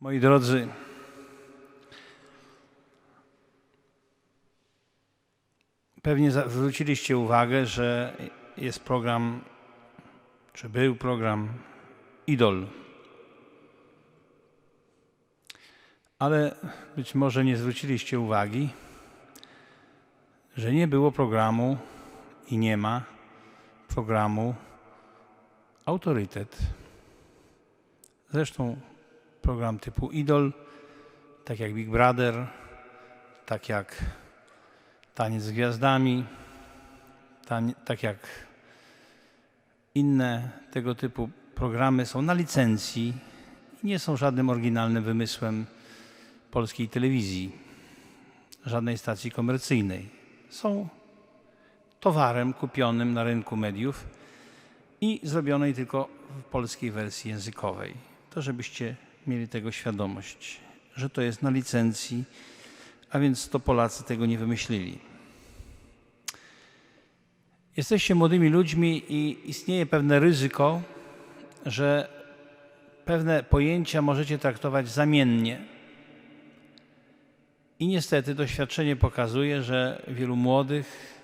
Moi drodzy, pewnie zwróciliście uwagę, że jest program, czy był program Idol. Ale być może nie zwróciliście uwagi, że nie było programu i nie ma programu Autorytet. Zresztą program typu Idol, tak jak Big Brother, tak jak Taniec z Gwiazdami, tak jak inne tego typu programy są na licencji i nie są żadnym oryginalnym wymysłem polskiej telewizji, żadnej stacji komercyjnej. Są towarem kupionym na rynku mediów i zrobionej tylko w polskiej wersji językowej. To żebyście mieli tego świadomość, że to jest na licencji, a więc to Polacy tego nie wymyślili. Jesteście młodymi ludźmi i istnieje pewne ryzyko, że pewne pojęcia możecie traktować zamiennie. I niestety doświadczenie pokazuje, że wielu młodych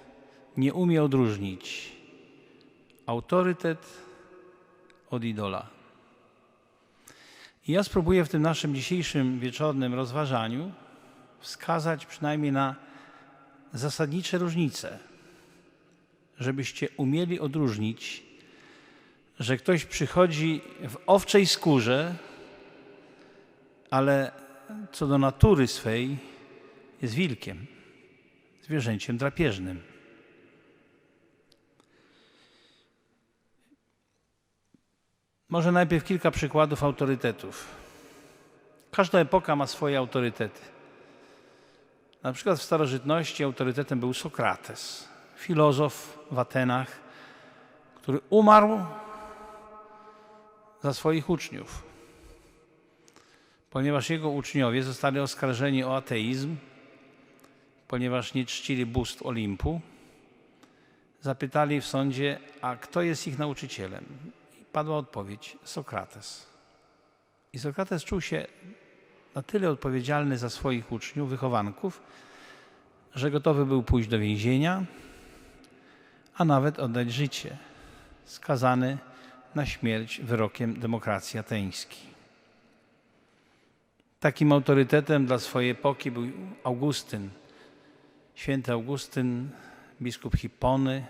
nie umie odróżnić autorytet od idola. I ja spróbuję w tym naszym dzisiejszym wieczornym rozważaniu wskazać przynajmniej na zasadnicze różnice, żebyście umieli odróżnić, że ktoś przychodzi w owczej skórze, ale co do natury swej jest wilkiem, zwierzęciem drapieżnym. Może najpierw kilka przykładów autorytetów. Każda epoka ma swoje autorytety. Na przykład w starożytności autorytetem był Sokrates, filozof w Atenach, który umarł za swoich uczniów. Ponieważ jego uczniowie zostali oskarżeni o ateizm, ponieważ nie czcili bóstw Olimpu, zapytali w sądzie, a kto jest ich nauczycielem? Padła odpowiedź Sokrates. I Sokrates czuł się na tyle odpowiedzialny za swoich uczniów, wychowanków, że gotowy był pójść do więzienia, a nawet oddać życie, skazany na śmierć wyrokiem demokracji ateńskiej. Takim autorytetem dla swojej epoki był Augustyn, święty Augustyn, biskup Hipony,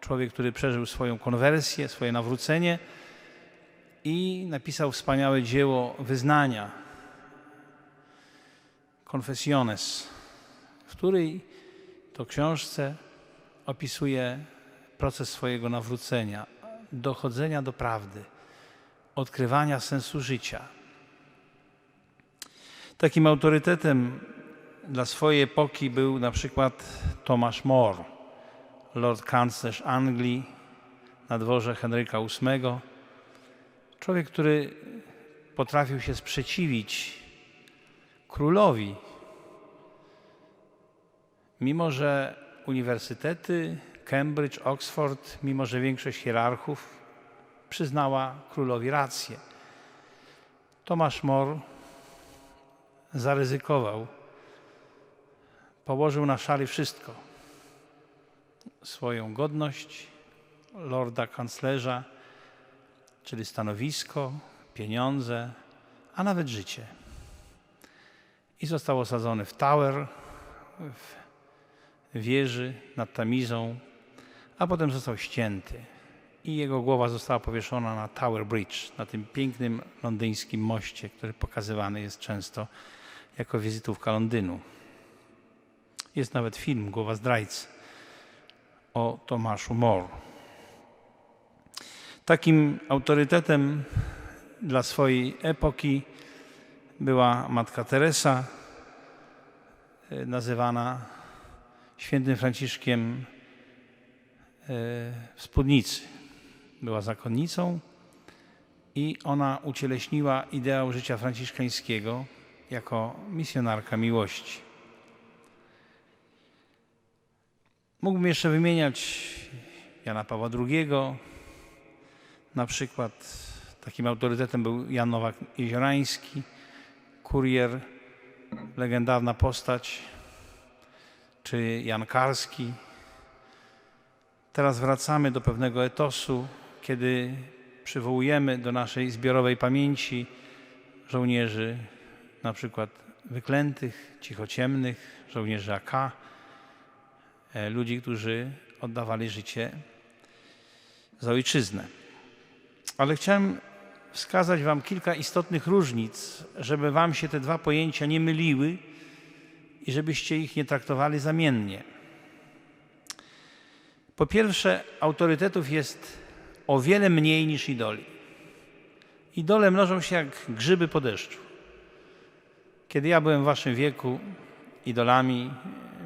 człowiek, który przeżył swoją konwersję, swoje nawrócenie i napisał wspaniałe dzieło wyznania, Confessiones, w której to książce opisuje proces swojego nawrócenia, dochodzenia do prawdy, odkrywania sensu życia. Takim autorytetem dla swojej epoki był na przykład Thomas More, lord kanclerz Anglii na dworze Henryka VIII. Człowiek, który potrafił się sprzeciwić królowi, mimo że uniwersytety, Cambridge, Oxford, mimo że większość hierarchów przyznała królowi rację. Tomasz More zaryzykował, położył na szali wszystko. Swoją godność lorda kanclerza, czyli stanowisko, pieniądze, a nawet życie. I został osadzony w Tower, w wieży nad Tamizą, a potem został ścięty. I jego głowa została powieszona na Tower Bridge, na tym pięknym londyńskim moście, który pokazywany jest często jako wizytówka Londynu. Jest nawet film Głowa zdrajcy o Tomaszu More. Takim autorytetem dla swojej epoki była matka Teresa, e, nazywana świętym Franciszkiem e, w spódnicy. Była zakonnicą i ona ucieleśniła ideał życia franciszkańskiego jako misjonarka miłości. Mógłbym jeszcze wymieniać Jana Pawła II. Na przykład takim autorytetem był Jan Nowak Jeziorański, Kurier, legendarna postać, czy Jan Karski. Teraz wracamy do pewnego etosu, kiedy przywołujemy do naszej zbiorowej pamięci żołnierzy, na przykład wyklętych, cichociemnych, żołnierzy AK, ludzi, którzy oddawali życie za ojczyznę. Ale chciałem wskazać Wam kilka istotnych różnic, żeby Wam się te dwa pojęcia nie myliły i żebyście ich nie traktowali zamiennie. Po pierwsze, autorytetów jest o wiele mniej niż idoli. Idole mnożą się jak grzyby po deszczu. Kiedy ja byłem w Waszym wieku, idolami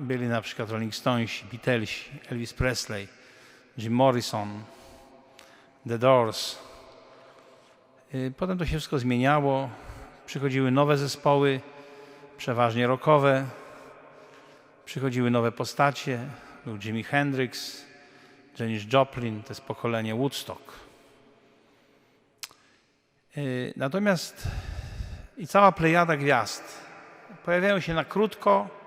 byli na przykład Rolling Stonesi, Beatlesi, Elvis Presley, Jim Morrison, The Doors. Y, Potem to się wszystko zmieniało. Przychodziły nowe zespoły, przeważnie rockowe. Przychodziły nowe postacie. Był Jimi Hendrix, Janis Joplin, to jest pokolenie Woodstock. Y, Natomiast i cała plejada gwiazd pojawiają się na krótko,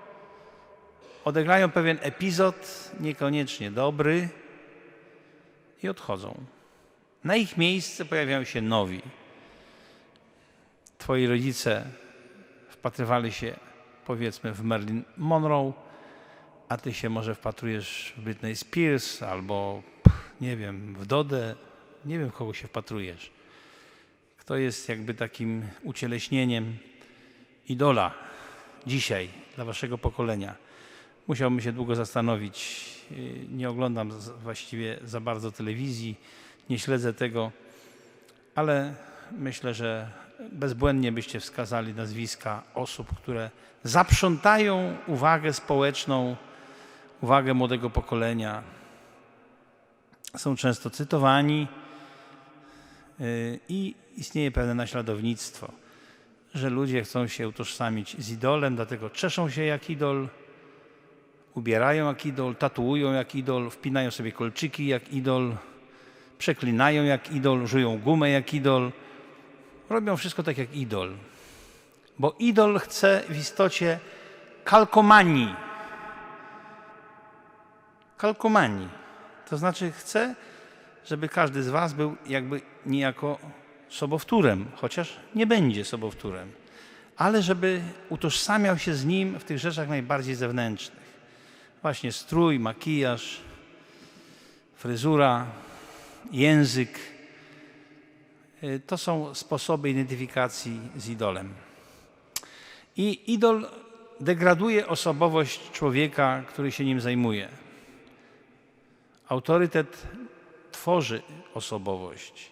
odegrają pewien epizod, niekoniecznie dobry, i odchodzą. Na ich miejsce pojawiają się nowi. Twoi rodzice wpatrywali się, powiedzmy, w Marilyn Monroe, a ty się może wpatrujesz w Britney Spears albo, nie wiem, w Dodę. Nie wiem, w kogo się wpatrujesz. Kto jest jakby takim ucieleśnieniem idola dzisiaj dla waszego pokolenia. Musiałbym się długo zastanowić. Yy, Nie oglądam właściwie za bardzo telewizji, nie śledzę tego, ale myślę, że bezbłędnie byście wskazali nazwiska osób, które zaprzątają uwagę społeczną, uwagę młodego pokolenia. Są często cytowani yy, i istnieje pewne naśladownictwo, że ludzie chcą się utożsamić z idolem, dlatego czeszą się jak idol, ubierają jak idol, tatuują jak idol, wpinają sobie kolczyki jak idol, przeklinają jak idol, żują gumę jak idol. Robią wszystko tak jak idol. Bo idol chce w istocie kalkomanii. Kalkomanii. To znaczy chce, żeby każdy z was był jakby niejako sobowtórem, chociaż nie będzie sobowtórem, ale żeby utożsamiał się z nim w tych rzeczach najbardziej zewnętrznych. Właśnie strój, makijaż, fryzura, język. Y, To są sposoby identyfikacji z idolem. I idol degraduje osobowość człowieka, który się nim zajmuje. Autorytet tworzy osobowość.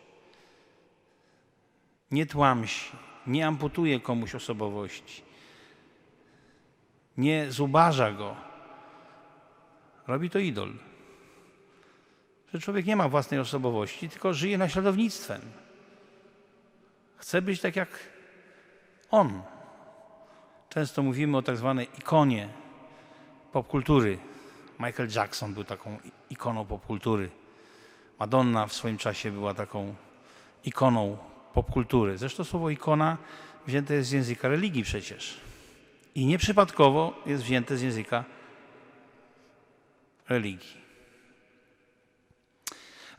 Nie tłamsi, nie amputuje komuś osobowości, nie zubaża go. Robi to idol. Że człowiek nie ma własnej osobowości, tylko żyje naśladownictwem. Chce być tak jak on. Często mówimy o tak zwanej ikonie popkultury. Michael Jackson był taką ikoną popkultury. Madonna w swoim czasie była taką ikoną popkultury. Zresztą słowo ikona wzięte jest z języka religii przecież. I nieprzypadkowo jest wzięte z języka religii.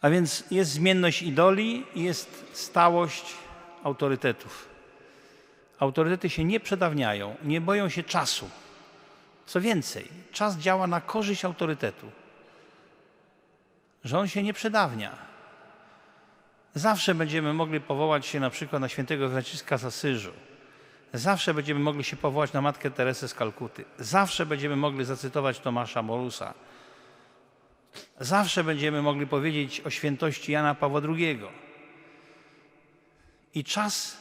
A więc jest zmienność idoli i jest stałość autorytetów. Autorytety się nie przedawniają, nie boją się czasu. Co więcej, czas działa na korzyść autorytetu. Że on się nie przedawnia. Zawsze będziemy mogli powołać się na przykład na świętego Franciszka z Asyżu. Zawsze będziemy mogli się powołać na Matkę Teresę z Kalkuty. Zawsze będziemy mogli zacytować Tomasza Morusa. Zawsze będziemy mogli powiedzieć o świętości Jana Pawła II. I czas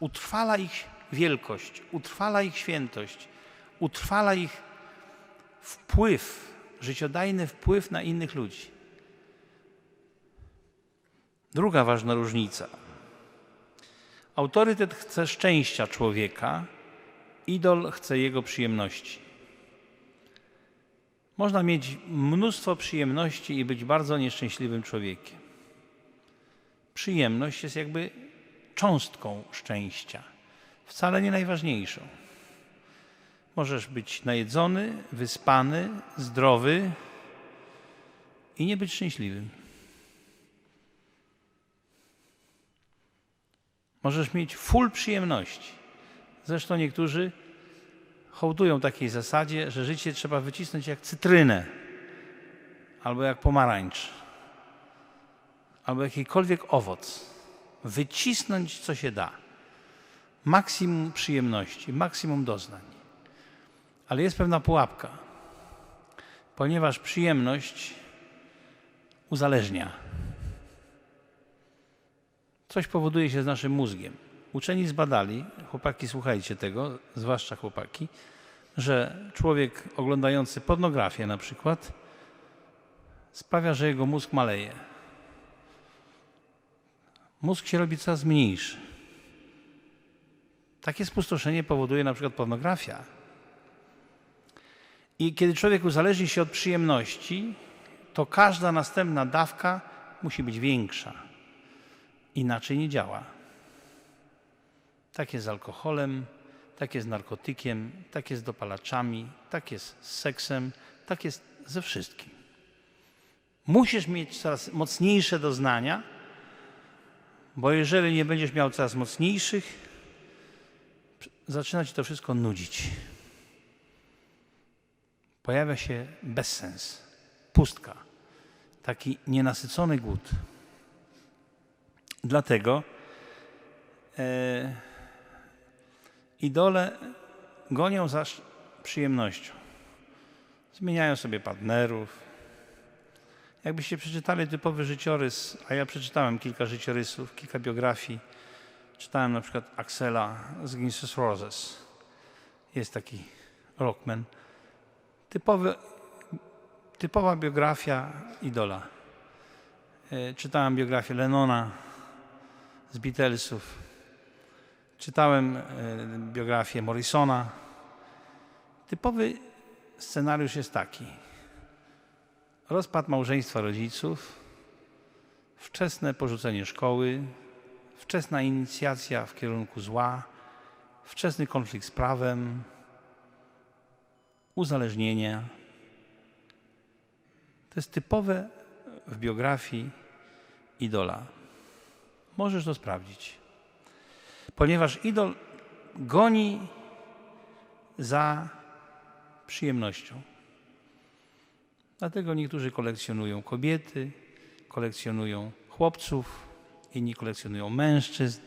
utrwala ich wielkość, utrwala ich świętość, utrwala ich wpływ, życiodajny wpływ na innych ludzi. Druga ważna różnica. Autorytet chce szczęścia człowieka, idol chce jego przyjemności. Można mieć mnóstwo przyjemności i być bardzo nieszczęśliwym człowiekiem. Przyjemność jest jakby cząstką szczęścia. wcale nie najważniejszą. Możesz być najedzony, wyspany, zdrowy i nie być szczęśliwym. Możesz mieć full przyjemności. Zresztą niektórzy hołdują takiej zasadzie, że życie trzeba wycisnąć jak cytrynę albo jak pomarańcz albo jakikolwiek owoc. Wycisnąć co się da. Maksimum przyjemności, maksimum doznań. Ale jest pewna pułapka, ponieważ przyjemność uzależnia. Coś powoduje się z naszym mózgiem. Uczeni zbadali, chłopaki słuchajcie tego, zwłaszcza chłopaki, że człowiek oglądający pornografię na przykład sprawia, że jego mózg maleje. Mózg się robi coraz mniejszy. Takie spustoszenie powoduje na przykład pornografia. I kiedy człowiek uzależni się od przyjemności, to każda następna dawka musi być większa. Inaczej nie działa. Tak jest z alkoholem, tak jest z narkotykiem, tak jest z dopalaczami, tak jest z seksem, tak jest ze wszystkim. Musisz mieć coraz mocniejsze doznania, bo jeżeli nie będziesz miał coraz mocniejszych, zaczyna ci to wszystko nudzić. Pojawia się bezsens, pustka, taki nienasycony głód. Dlatego e, idole gonią za przyjemnością. Zmieniają sobie partnerów. Jakbyście przeczytali typowy życiorys, a ja przeczytałem kilka życiorysów, kilka biografii. Czytałem na przykład Axela z Guns N' Roses. Jest taki rockman. Typowy, typowa biografia idola. E, Czytałem biografię Lennona z Beatlesów. Czytałem e, biografię Morrisona. Typowy scenariusz jest taki. Rozpad małżeństwa rodziców, wczesne porzucenie szkoły, wczesna inicjacja w kierunku zła, wczesny konflikt z prawem, uzależnienie. To jest typowe w biografii idola. Możesz to sprawdzić. Ponieważ idol goni za przyjemnością. Dlatego niektórzy kolekcjonują kobiety, kolekcjonują chłopców, inni kolekcjonują mężczyzn,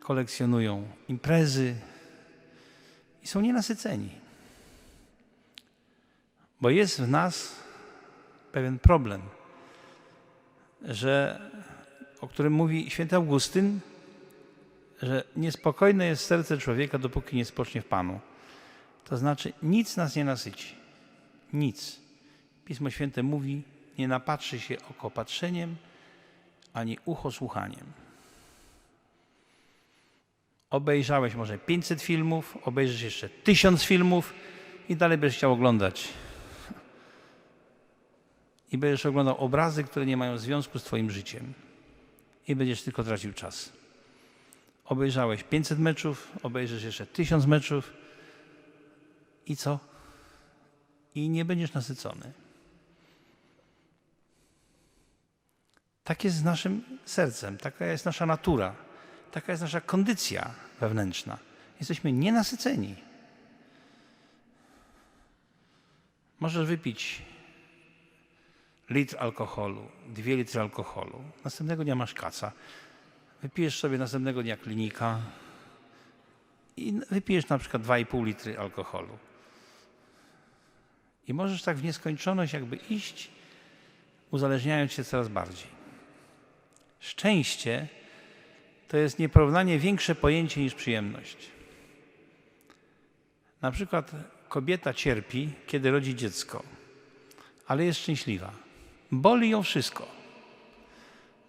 kolekcjonują imprezy i są nienasyceni. Bo jest w nas pewien problem, że, o którym mówi święty Augustyn, że niespokojne jest serce człowieka, dopóki nie spocznie w Panu. To znaczy, nic nas nie nasyci. Nic. Pismo Święte mówi, nie napatrzy się oko patrzeniem, ani ucho słuchaniem. Obejrzałeś może 500 filmów, obejrzysz jeszcze 1000 filmów i dalej będziesz chciał oglądać. I będziesz oglądał obrazy, które nie mają związku z Twoim życiem. I będziesz tylko tracił czas. Obejrzałeś 500 meczów, obejrzysz jeszcze 1000 meczów i co? I nie będziesz nasycony. Tak jest z naszym sercem, taka jest nasza natura, taka jest nasza kondycja wewnętrzna. Jesteśmy nienasyceni. Możesz wypić litr alkoholu, dwie litry alkoholu. Następnego dnia masz kaca. Wypijesz sobie następnego dnia klinika i wypijesz na przykład 2,5 litry alkoholu. I możesz tak w nieskończoność jakby iść, uzależniając się coraz bardziej. Szczęście to jest nieporównanie większe pojęcie niż przyjemność. Na przykład kobieta cierpi, kiedy rodzi dziecko, ale jest szczęśliwa. Boli ją wszystko.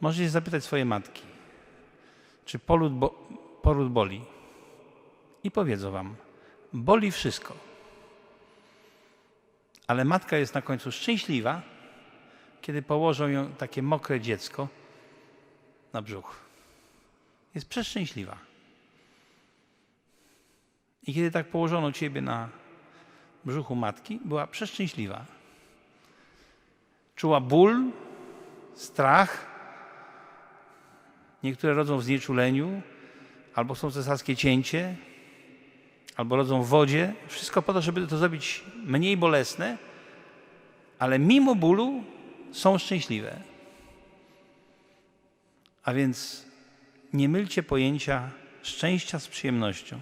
Możecie zapytać swojej matki, czy poród, bo, poród boli. I powiedzą wam, boli wszystko. Ale matka jest na końcu szczęśliwa, kiedy położą ją takie mokre dziecko – na brzuch. Jest przeszczęśliwa. I kiedy tak położono ciebie na brzuchu matki, była przeszczęśliwa. Czuła ból, strach. Niektóre rodzą w znieczuleniu, albo są cesarskie cięcie, albo rodzą w wodzie. Wszystko po to, żeby to zrobić mniej bolesne, ale mimo bólu są szczęśliwe. A więc nie mylcie pojęcia szczęścia z przyjemnością.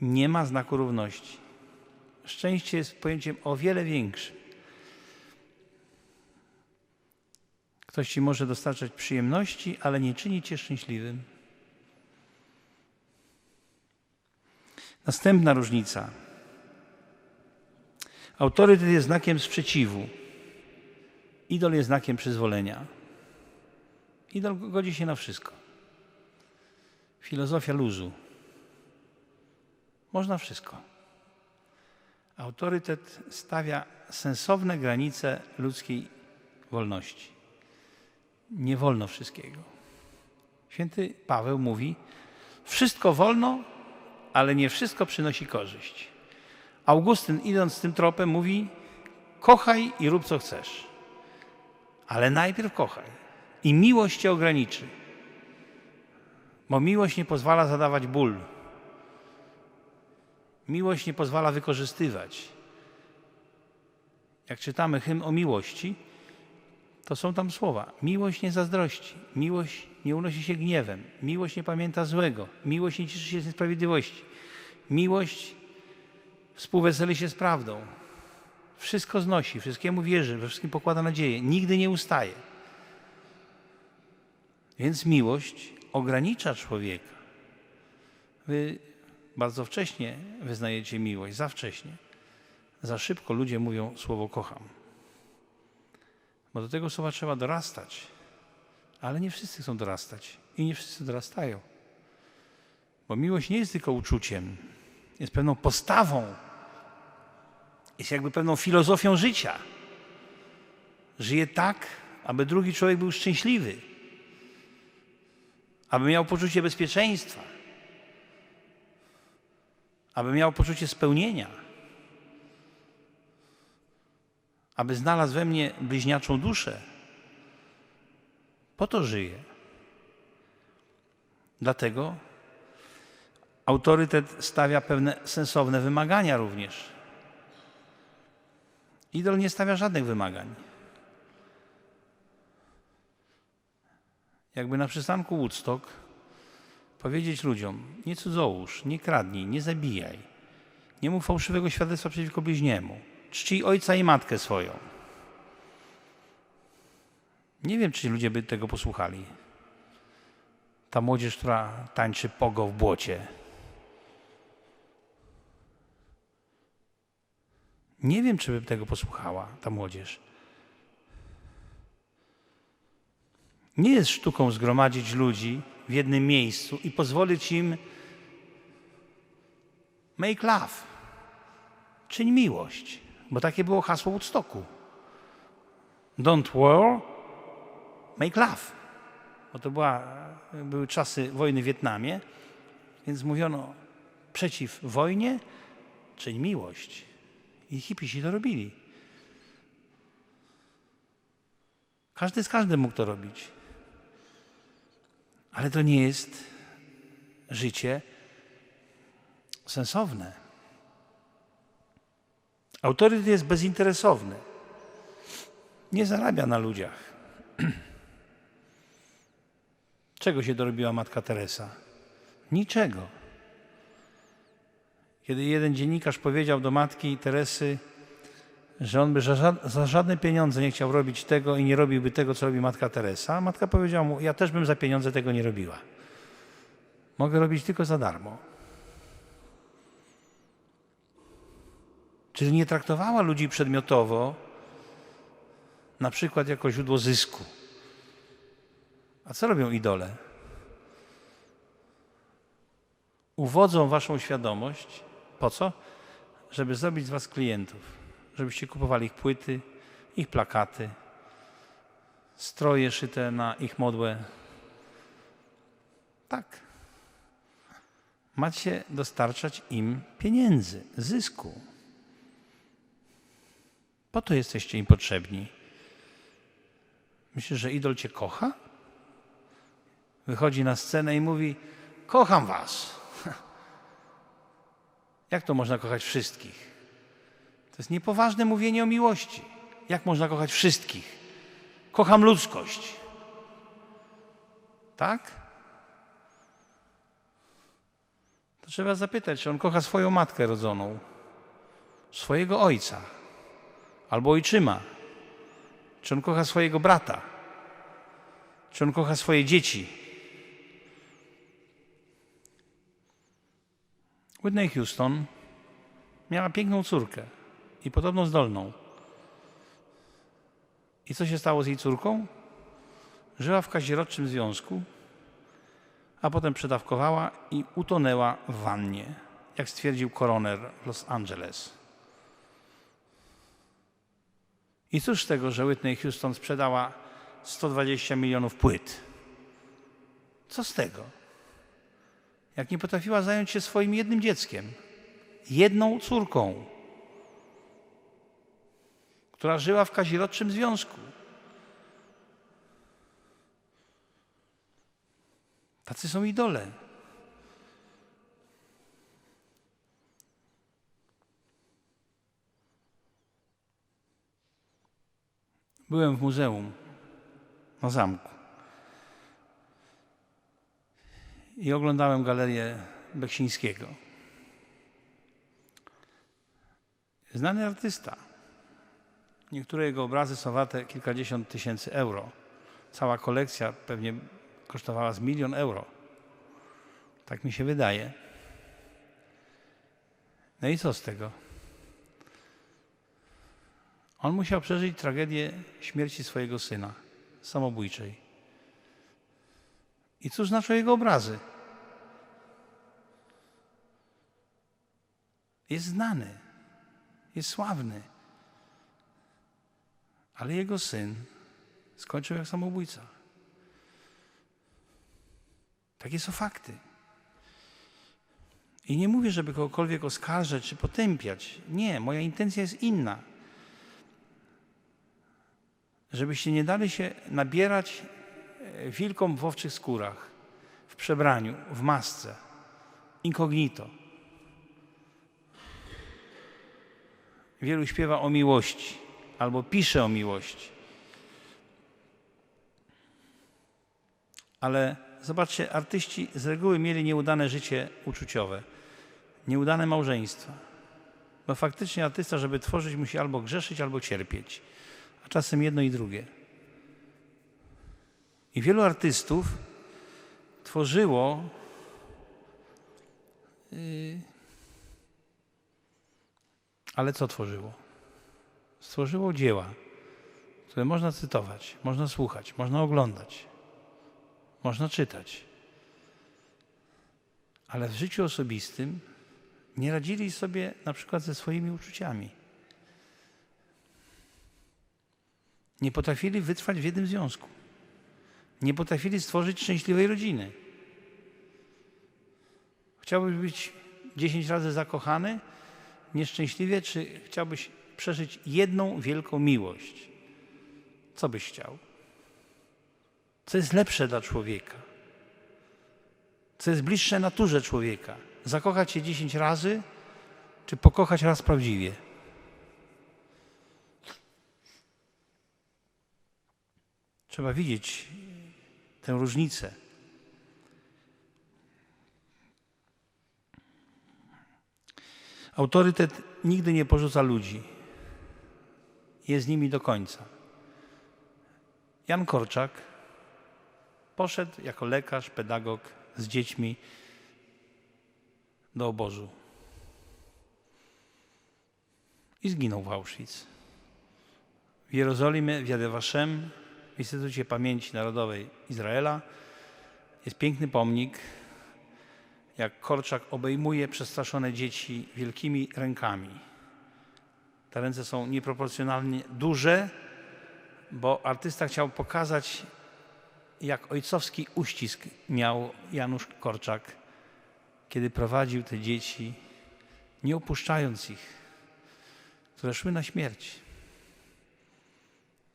Nie ma znaku równości. Szczęście jest pojęciem o wiele większym. Ktoś ci może dostarczać przyjemności, ale nie czyni cię szczęśliwym. Następna różnica. Autorytet jest znakiem sprzeciwu. Idol jest znakiem przyzwolenia. Idol godzi się na wszystko. Filozofia luzu. Można wszystko. Autorytet stawia sensowne granice ludzkiej wolności. Nie wolno wszystkiego. Święty Paweł mówi: Wszystko wolno, ale nie wszystko przynosi korzyść. Augustyn, idąc tym tropem, mówi: Kochaj i rób co chcesz, ale najpierw kochaj. I miłość cię ograniczy, bo miłość nie pozwala zadawać ból. Miłość nie pozwala wykorzystywać. Jak czytamy hymn o miłości, to są tam słowa: Miłość nie zazdrości, miłość nie unosi się gniewem, miłość nie pamięta złego, miłość nie cieszy się z niesprawiedliwości, miłość współweseli się z prawdą. Wszystko znosi, wszystkiemu wierzy, we wszystkim pokłada nadzieję, nigdy nie ustaje. Więc miłość ogranicza człowieka. Wy bardzo wcześnie wyznajecie miłość, za wcześnie. Za szybko ludzie mówią słowo kocham. Bo do tego słowa trzeba dorastać. Ale nie wszyscy chcą dorastać i nie wszyscy dorastają. Bo miłość nie jest tylko uczuciem, jest pewną postawą, jest jakby pewną filozofią życia. Żyje tak, aby drugi człowiek był szczęśliwy, aby miał poczucie bezpieczeństwa, aby miał poczucie spełnienia, aby znalazł we mnie bliźniaczą duszę. Po to żyje. Dlatego autorytet stawia pewne sensowne wymagania również. Idol nie stawia żadnych wymagań. Jakby na przystanku Woodstock powiedzieć ludziom: nie cudzołóż, nie kradnij, nie zabijaj, nie mów fałszywego świadectwa przeciwko bliźniemu, czcij ojca i matkę swoją. Nie wiem, czy ludzie by tego posłuchali. Ta młodzież, która tańczy pogo w błocie. Nie wiem, czy by tego posłuchała ta młodzież. Nie jest sztuką zgromadzić ludzi w jednym miejscu i pozwolić im make love, czyń miłość, bo takie było hasło Woodstocku. Don't war, make love. Bo to była, były czasy wojny w Wietnamie, więc mówiono przeciw wojnie, czyń miłość. I hipisi to robili. Każdy z każdym mógł to robić. Ale to nie jest życie sensowne. Autorytet jest bezinteresowny. Nie zarabia na ludziach. Czego się dorobiła matka Teresa? Niczego. Kiedy jeden dziennikarz powiedział do matki Teresy, że on by za, żadne pieniądze nie chciał robić tego i nie robiłby tego, co robi matka Teresa, matka powiedziała mu: Ja też bym za pieniądze tego nie robiła. Mogę robić tylko za darmo. Czyli nie traktowała ludzi przedmiotowo, na przykład jako źródło zysku. A co robią idole? Uwodzą waszą świadomość. Po co? Żeby zrobić z was klientów. Żebyście kupowali ich płyty, ich plakaty, stroje szyte na ich modłę. Tak. macie dostarczać im pieniędzy, zysku. Po to jesteście im potrzebni. Myślisz, że idol cię kocha? Wychodzi na scenę i mówi: Kocham was. Jak to można kochać wszystkich? To jest niepoważne mówienie o miłości. Jak można kochać wszystkich? Kocham ludzkość. Tak? To trzeba zapytać, czy on kocha swoją matkę rodzoną, swojego ojca albo ojczyma, czy on kocha swojego brata, czy on kocha swoje dzieci. Whitney Houston miała piękną córkę i podobno zdolną. I co się stało z jej córką? Żyła w kazirodczym związku, a potem przedawkowała i utonęła w wannie, jak stwierdził koroner Los Angeles. I cóż z tego, że Whitney Houston sprzedała 120 milionów płyt? Co z tego? Jak nie potrafiła zająć się swoim jednym dzieckiem, jedną córką, która żyła w kazirodczym związku. Tacy są idole. Byłem w muzeum na zamku i oglądałem galerię Beksińskiego. Znany artysta. Niektóre jego obrazy są warte kilkadziesiąt tysięcy euro. Cała kolekcja pewnie kosztowała z milion euro. Tak mi się wydaje. No i co z tego? On musiał przeżyć tragedię śmierci swojego syna, samobójczej. I cóż znaczą jego obrazy? Jest znany, jest sławny. Ale jego syn skończył jak samobójca. Takie są fakty. I nie mówię, żeby kogokolwiek oskarżać czy potępiać. Nie, moja intencja jest inna. Żebyście nie dali się nabierać e, wilkom w owczych skórach, w przebraniu, w masce, incognito. Wielu śpiewa o miłości albo pisze o miłości. Ale zobaczcie, artyści z reguły mieli nieudane życie uczuciowe, nieudane małżeństwa. Bo faktycznie artysta, żeby tworzyć, musi albo grzeszyć, albo cierpieć, a czasem jedno i drugie. I wielu artystów tworzyło yy, ale co tworzyło? Stworzyło dzieła, które można cytować, można słuchać, można oglądać, można czytać. Ale w życiu osobistym nie radzili sobie na przykład ze swoimi uczuciami. Nie potrafili wytrwać w jednym związku. Nie potrafili stworzyć szczęśliwej rodziny. Chciałbyś być dziesięć razy zakochany, nieszczęśliwie, czy chciałbyś przeżyć jedną wielką miłość? Co byś chciał? Co jest lepsze dla człowieka? Co jest bliższe naturze człowieka? Zakochać się dziesięć razy, czy pokochać raz prawdziwie? Trzeba widzieć tę różnicę. Autorytet nigdy nie porzuca ludzi. Jest z nimi do końca. Jan Korczak poszedł jako lekarz, pedagog z dziećmi do obozu. I zginął w Auschwitz. W Jerozolimie, w Yad Vashem, w Instytucie Pamięci Narodowej Izraela jest piękny pomnik jak Korczak obejmuje przestraszone dzieci wielkimi rękami. Te ręce są nieproporcjonalnie duże, bo artysta chciał pokazać, jak ojcowski uścisk miał Janusz Korczak, kiedy prowadził te dzieci, nie opuszczając ich, które szły na śmierć.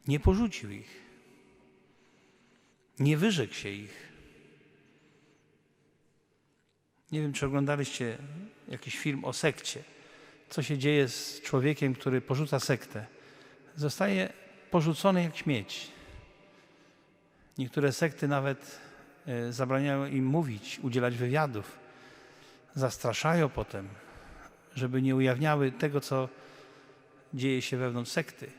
Nie porzucił ich. Nie wyrzekł się ich. Nie wiem, czy oglądaliście jakiś film o sekcie. Co się dzieje z człowiekiem, który porzuca sektę? Zostaje porzucony jak śmieć. Niektóre sekty nawet e, zabraniają im mówić, udzielać wywiadów. Zastraszają potem, żeby nie ujawniały tego, co dzieje się wewnątrz sekty.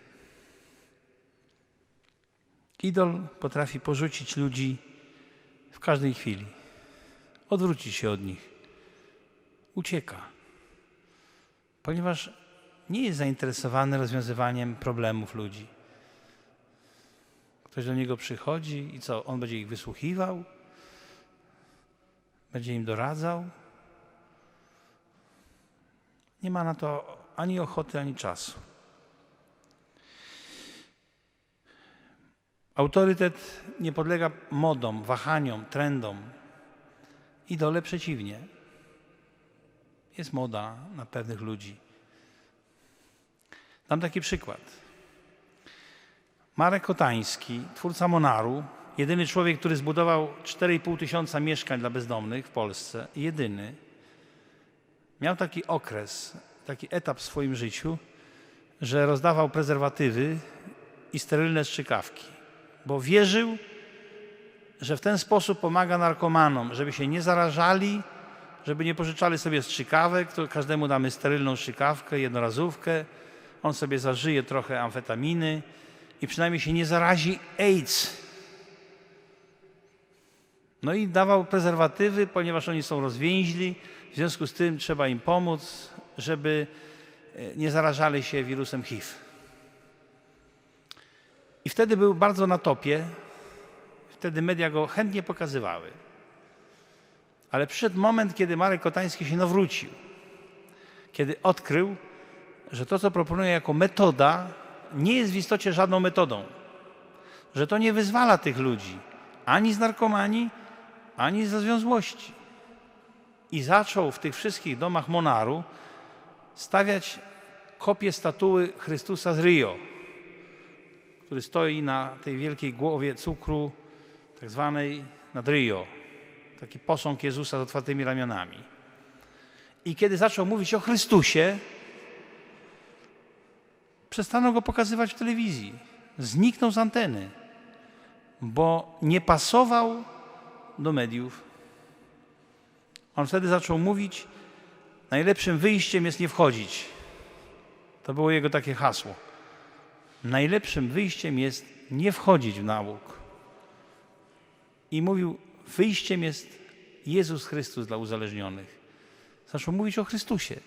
Idol potrafi porzucić ludzi w każdej chwili, odwrócić się od nich, ucieka, ponieważ nie jest zainteresowany rozwiązywaniem problemów ludzi. Ktoś do niego przychodzi i co? On będzie ich wysłuchiwał? Będzie im doradzał? Nie ma na to ani ochoty, ani czasu. Autorytet nie podlega modom, wahaniom, trendom. Idole przeciwnie. Jest moda na pewnych ludzi. Dam taki przykład. Marek Kotański, twórca Monaru, jedyny człowiek, który zbudował 4,5 tysiąca mieszkań dla bezdomnych w Polsce, jedyny, miał taki okres, taki etap w swoim życiu, że rozdawał prezerwatywy i sterylne strzykawki, bo wierzył, że w ten sposób pomaga narkomanom, żeby się nie zarażali, żeby nie pożyczali sobie strzykawek, to każdemu damy sterylną strzykawkę, jednorazówkę, on sobie zażyje trochę amfetaminy i przynajmniej się nie zarazi AIDS. No i dawał prezerwatywy, ponieważ oni są rozwięźli, w związku z tym trzeba im pomóc, żeby e, nie zarażali się wirusem HIV. I wtedy był bardzo na topie, wtedy media go chętnie pokazywały. Ale przyszedł moment, kiedy Marek Kotański się nawrócił, kiedy odkrył, że to, co proponuje jako metoda, nie jest w istocie żadną metodą. Że to nie wyzwala tych ludzi ani z narkomanii, ani z rozwiązłości. I zaczął w tych wszystkich domach Monaru stawiać kopię statuły Chrystusa z Rio, który stoi na tej wielkiej głowie cukru, tak zwanej nad Rio. Taki posąg Jezusa z otwartymi ramionami. I kiedy zaczął mówić o Chrystusie, przestano go pokazywać w telewizji. Zniknął z anteny, bo nie pasował do mediów. On wtedy zaczął mówić: Najlepszym wyjściem jest nie wchodzić. To było jego takie hasło. Najlepszym wyjściem jest nie wchodzić w nauk. I mówił: Wyjściem jest Jezus Chrystus dla uzależnionych. Zaczął mówić o Chrystusie.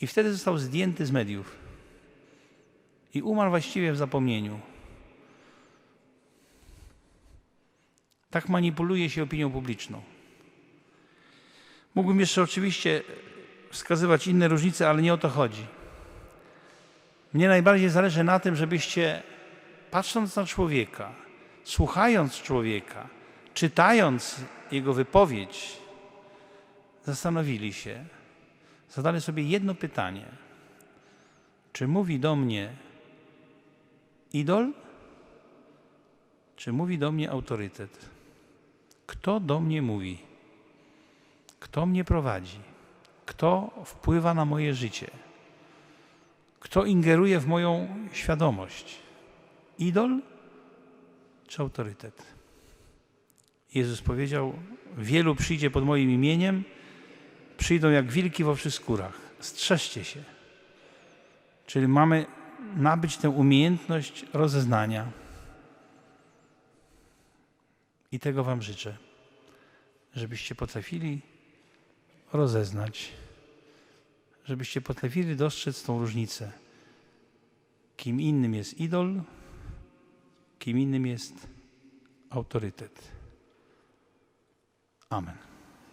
I wtedy został zdjęty z mediów. I umarł właściwie w zapomnieniu. Tak manipuluje się opinią publiczną. Mógłbym jeszcze oczywiście wskazywać inne różnice, ale nie o to chodzi. Mnie najbardziej zależy na tym, żebyście patrząc na człowieka, słuchając człowieka, czytając jego wypowiedź, zastanowili się, zadali sobie jedno pytanie: czy mówi do mnie idol, czy mówi do mnie autorytet? Kto do mnie mówi? Kto mnie prowadzi? Kto wpływa na moje życie? Kto ingeruje w moją świadomość? Idol czy autorytet? Jezus powiedział: Wielu przyjdzie pod moim imieniem, przyjdą jak wilki w owczych skórach. Strzeżcie się. Czyli mamy nabyć tę umiejętność rozeznania. I tego Wam życzę, żebyście potrafili rozeznać, żebyście potrafili dostrzec tą różnicę. Kim innym jest idol, kim innym jest autorytet. Amen.